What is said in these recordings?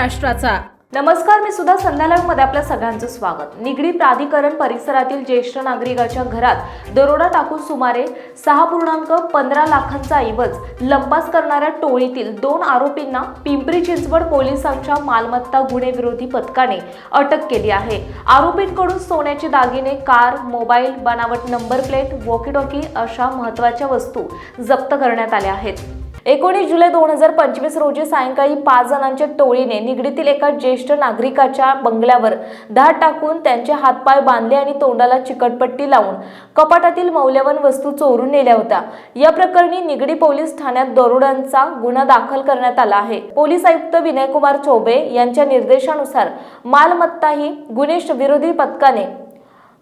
महाराष्ट्राचा. नमस्कार मी सुद्धा संध्यालाईव्हमध्ये आपल्या सगळ्यांचं स्वागत. निगडी प्राधिकरण परिसरातील ज्येष्ठ नागरिकाच्या घरात दरोडा टाकून सुमारे सहा पूर्णांक पंधरा लाखांचा ऐवज लंपास करणाऱ्या टोळीतील दोन आरोपींना पिंपरी चिंचवड पोलिसांच्या मालमत्ता गुन्हे विरोधी पथकाने अटक केली आहे. आरोपींकडून सोन्याचे दागिने कार मोबाईल बनावट नंबर प्लेट वॉकी टॉकी अशा महत्त्वाच्या वस्तू जप्त करण्यात आल्या आहेत. एकोणीस जुलै दोन हजार पंचवीस रोजी सायंकाळी पाच जणांच्या टोळीने निगडीतील एका ज्येष्ठ नागरिकाच्या बंगल्यावर धाड टाकून त्यांचे हातपाय बांधले आणि तोंडाला चिकटपट्टी लावून कपाटातील मौल्यवान वस्तू चोरून नेल्या होत्या. या प्रकरणी निगडी पोलीस ठाण्यात दरोड्यांचा गुन्हा दाखल करण्यात आला आहे. पोलीस आयुक्त विनयकुमार चौबे यांच्या निर्देशानुसार मालमत्ता ही गुन्हे विरोधी पथकाने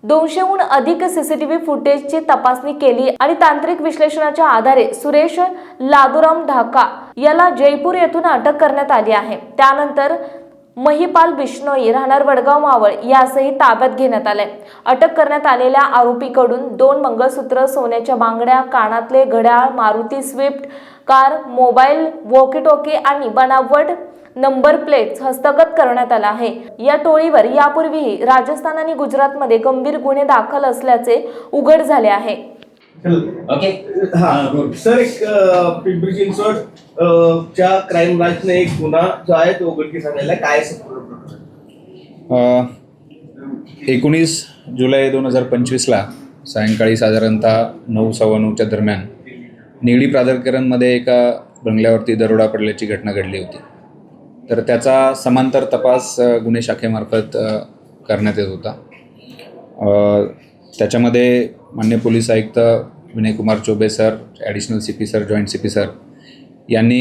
दोनशेहून अधिक सीसीटीव्ही फुटेजची तपासणी केली आणि तांत्रिक विश्लेषणाच्या आधारे सुरेश लादुराम ढाका याला जयपूर येथून अटक करण्यात आली आहे. त्यानंतर महिपाल बिश्नोई राहणार वडगाव मावळ यासही ताब्यात घेण्यात आले अटक करण्यात आलेल्या आरोपीकडून दोन मंगळसूत्र सोन्याच्या बांगड्या कानातले घड्याळ Maruti Swift car mobile walkie talkie आणि बनावट नंबर प्लेट्स हस्तगत करण्यात आला आहे. या टोळीवर यापूर्वीही राजस्थान आणि गुजरातमध्ये गंभीर गुन्हे दाखल असल्याचे उघड झाले आहे. ओके हा सर एक पिंपरी चिंचवड च्या क्राईम ब्रांचने एक गुन्हा जो आहे तो उघडकीस आणलेला आहे. काय? एकोणीस जुलै दोन हजार पंचवीसला सायंकाळी साधारणतः नऊ सव्वा नऊच्या दरम्यान निगडी प्राधिकरणमध्ये एका बंगल्यावरती दरोडा पडल्याची घटना घडली होती. तर त्याचा समांतर तपास गुन्हे शाखेमार्फत करण्यात येत होता. अ, त्याच्यामध्ये मान्य पोलीस आयुक्त Vinaykumar Choubey sir additional C P sir joint C P sir यांनी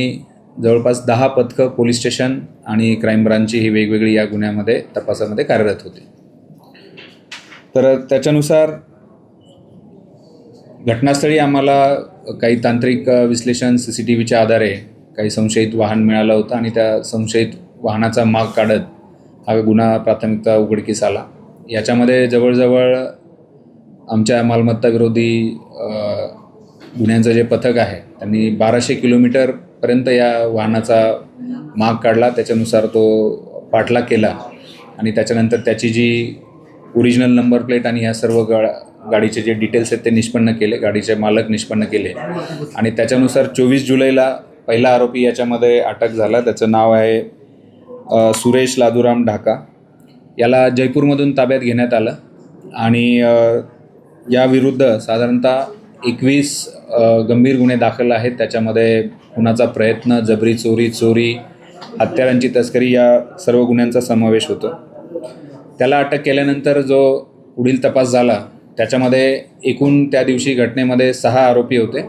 जवळपास दहा पथकं पोलीस स्टेशन आणि क्राईम ब्रांचची ही वेगवेगळी या गुन्ह्यामध्ये तपासामध्ये कार्यरत होती. तर त्याच्यानुसार घटनास्थळी आम्हाला काही तांत्रिक विश्लेषण सी सी टी व्हीच्या आधारे काही संशयित वाहन मिळालं होतं आणि त्या संशयित वाहनाचा माग काढत हा गुन्हा प्राथमिकता उघडकीस आला. याच्यामध्ये जवळजवळ आमच्या मालमत्ता विरोधी गुन्ह्यांचं जे पथक आहे त्यांनी बाराशे किलोमीटरपर्यंत या वाहनाचा माग काढला. त्याच्यानुसार तो पाठलाग केला आणि त्याच्यानंतर त्याची जी ओरिजिनल नंबर प्लेट आणि ह्या सर्व गा गाडीचे जे डिटेल्स आहेत ते निष्पन्न केले गाडीचे मालक निष्पन्न केले. आणि त्याच्यानुसार चोवीस जुलैला पहिला आरोपी याच्यामध्ये अटक झाला. त्याचं नाव आहे सुरेश लादुराम ढाका. याला जयपूरमधून ताब्यात घेण्यात आलं आणि याविरुद्ध साधारणतः एकवीस गंभीर गुन्हे दाखल आहेत. त्याच्यामध्ये खुनाचा प्रयत्न जबरी चोरी चोरी हत्यारांची तस्करी या सर्व गुन्ह्यांचा समावेश होतो. त्याला अटक केल्यानंतर जो पुढील तपास झाला त्याच्यामध्ये एकूण त्या दिवशी घटनेमध्ये सहा आरोपी होते.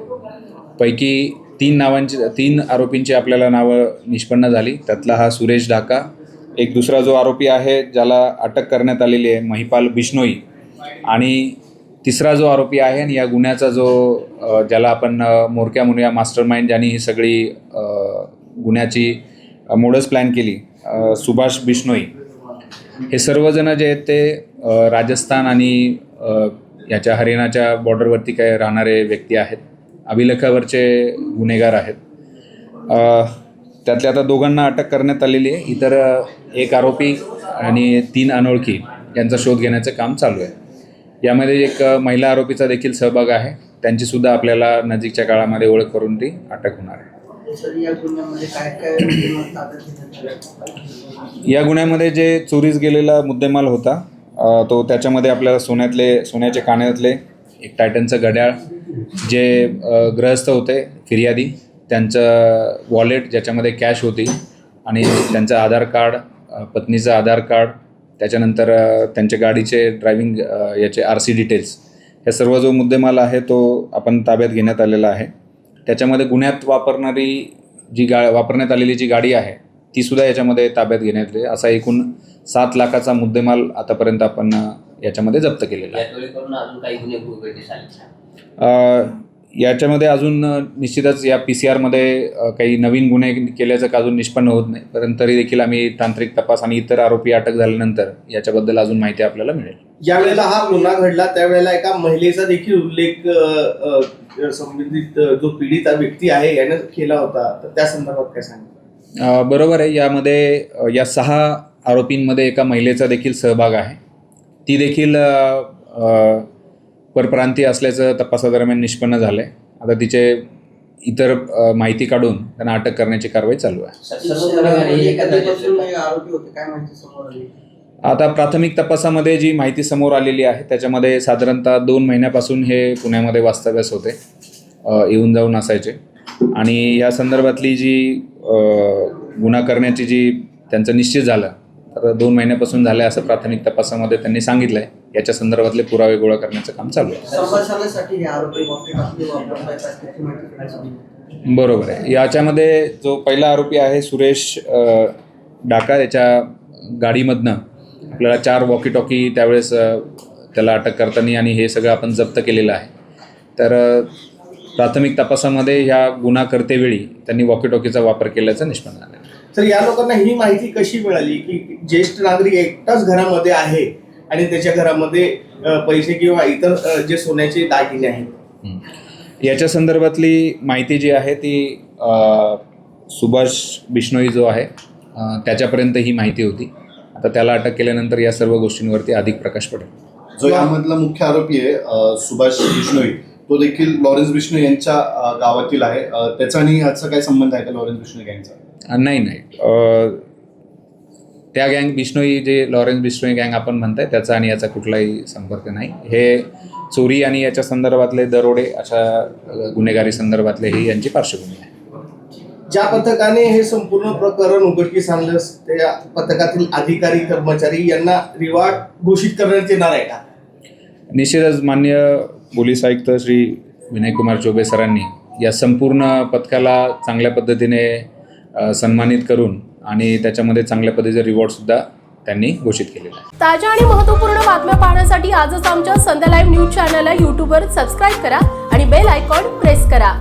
पैकी तीन नावांची तीन आरोपींची आपल्याला नावं निष्पन्न झाली. त्यातला हा सुरेश ढाका. एक दुसरा जो आरोपी आहे ज्याला अटक करण्यात आलेली आहे महिपाल बिश्नोई. आणि तिसरा जो आरोपी आहे आणि या गुन्ह्याचा जो ज्याला आपण मोरक्या मुनिया मास्टर माइंड ज्यांनी ही सगळी गुन्ह्याची मोडस प्लॅन केली सुभाष बिश्नोई हे सर्वजण जे आहेत ते राजस्थान आणि याच्या हरियाणाच्या बॉर्डरवरती काय राहणारे व्यक्ती आहेत अभिलेखावरचे गुन्हेगार आहेत. त्यातल्या आता दोघांना अटक करण्यात आलेली आहे. इतर एक आरोपी आणि तीन अनोळखी यांचा शोध घेण्याचं काम चालू आहे. यामध्ये एक महिला आरोपीचा देखील सहभाग आहे. त्यांचीसुद्धा आपल्याला नजीकच्या काळामध्ये ओळख करून ती अटक होणार आहे. या गुन्ह्यामध्ये जे चोरीस गेलेला मुद्देमाल होता तो त्याच्यामध्ये आपल्याला सोन्यातले सोन्याचे कानातले एक टायटनचं घड्याळ जे अ, गृहस्थ होते फिर्यादी त्यांचं वॉलेट ज्याच्यामध्ये कॅश होती आणि त्यांचं आधार कार्ड पत्नीचं आधार कार्ड त्याच्यानंतर त्यांच्या गाडीचे ड्रायव्हिंग याचे आर सी डिटेल्स हे सर्व जो मुद्देमाल आहे तो आपण ताब्यात घेण्यात आलेला आहे. त्याच्यामध्ये गुन्ह्यात वापरणारी जी गा वापरण्यात आलेली जी गाडी आहे ती सुद्धा याच्यामध्ये ताब्यात घेण्यात आली. असा एकूण सात लाखाचा मुद्देमाल आतापर्यंत आपण याच्यामध्ये जप्त केलेला आहे. याच्यामध्ये अजून निश्चितच या पी सी आरमध्ये काही नवीन गुन्हे केल्याचं का अजून निष्पन्न होत नाही. परंतु तरी देखील आम्ही तांत्रिक तपास आणि इतर आरोपी अटक झाल्यानंतर याच्याबद्दल अजून माहिती आपल्याला मिळेल. ज्या वेळेला हा गुन्हा घडला त्यावेळेला एका महिलेचा देखील उल्लेख संबंधित जो पीडित व्यक्ती आहे यानं केला होता. तर त्या संदर्भात काय सांगितलं बरोबर आहे. यामध्ये या सहा आरोपींमध्ये एका महिलेचा देखील सहभाग आहे. ती देखील परप्रांतीय असल्याचं तपासादरम्यान निष्पन्न झालं आहे आता तिचे इतर माहिती काढून त्यांना अटक करण्याची कारवाई चालू आहे. आता प्राथमिक तपासामध्ये जी माहिती समोर आलेली आहे त्याच्यामध्ये साधारणतः दोन महिन्यापासून हे पुण्यामध्ये वास्तव्यास होते येऊन जाऊन असायचे. आणि या संदर्भातली जी गुन्हा करण्याची जी त्यांचं निश्चित झालं तर दोन महिन्यापासून झालं असं प्राथमिक तपासामध्ये त्यांनी सांगितलं आहे याच्या संदर्भातले पुरावे गोळा करण्याचं काम चालू आहे? बरोबर आहे याच्यामध्ये जो पहिला आरोपी आहे सुरेश डाका याच्या गाडीमधनं आपल्याला चार वॉकी टॉकी त्यावेळेस त्याला अटक करताना आणि हे सगळं आपण जप्त केलेलं आहे तर प्राथमिक तपासामध्ये ह्या गुन्हा करतेवेळी त्यांनी वॉकी टॉकीचा वापर केल्याचं निष्पन्न झालं. तर या लोकांना ही माहिती कशी मिळाली की ज्येष्ठ नागरिक एकटाच घरामध्ये आहे आणि त्याच्या घरामध्ये पैसे किंवा इतर जे सोन्याचे दागिने आहेत. याच्या संदर्भातली माहिती जी आहे ती सुभाष बिश्नोई जो आहे त्याच्यापर्यंत ही माहिती होती. आता त्याला अटक केल्यानंतर या सर्व गोष्टींवरती अधिक प्रकाश पडेल. जो यामधला मुख्य आरोपी आहे सुभाष बिश्नोई तो देखील लॉरेन्स बिश्नोई यांच्या गावातील आहे. त्याचा आणि याचा काय संबंध आहे का लॉरेन्स बिश्नोई अ, नाही नाही. त्या गँग बिश्नोई जे लॉरेन्स बिश्नोई गँग आपण म्हणताय त्याचा आणि याचा कुठलाही संपर्क नाही. हे चोरी आणि याच्या संदर्भातले दरोडे अशा गुन्हेगारी संदर्भातले ही यांची पार्श्वभूमी आहे. ज्या पथकाने हे संपूर्ण प्रकरण उघडकीस आणलं त्या पथकातील अधिकारी कर्मचारी यांना रिवार्ड घोषित करण्यात येणार आहे का? निश्चितच मान्य पोलीस आयुक्त श्री विनयकुमार चौबे सरांनी या संपूर्ण पथकाला चांगल्या पद्धतीने सन्मानित करून आणि त्याच्यामध्ये चांगल्या पद्धतीचे रिवॉर्डसुद्धा त्यांनी घोषित केलेला आहे ताज्या आणि महत्त्वपूर्ण बातम्या पाहण्यासाठी आजच आमच्या संध्या लाईव्ह न्यूज चॅनलला यूट्यूबवर सबस्क्राईब करा आणि बेल आयकॉन प्रेस करा.